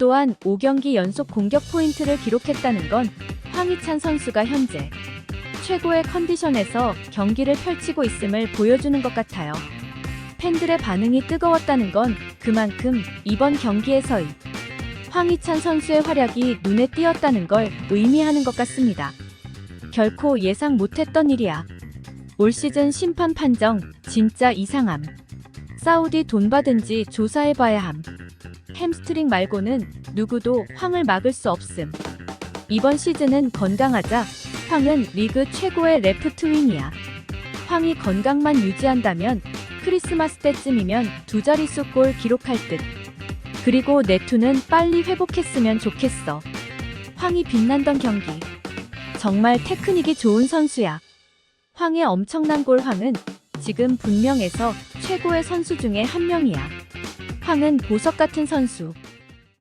또한 5경기 연속 공격 포인트를 기록했다는 건 황희찬 선수가 현재 최고의 컨디션에서 경기를 펼치고 있음을 보여주는 것 같아요. 팬들의 반응이 뜨거웠다는 건 그만큼 이번 경기에서의 황희찬 선수의 활약이 눈에 띄었다는 걸 의미하는 것 같습니다. 결코 예상 못했던 일이야. 올 시즌 심판 판정 진짜 이상함. 사우디 돈 받은지 조사해봐야 함. 햄스트링 말고는 누구도 황을 막을 수 없음. 이번 시즌은 건강하자. 황은 리그 최고의 레프트 윙이야. 황이 건강만 유지한다면 크리스마스 때쯤이면 두 자릿수 골 기록할 듯. 그리고 네투는 빨리 회복했으면 좋겠어. 황이 빛난던 경기. 정말 테크닉이 좋은 선수야. 황의 엄청난 골 황은 지금 분명에서 최고의 선수 중에 한 명이야. 황은 보석 같은 선수.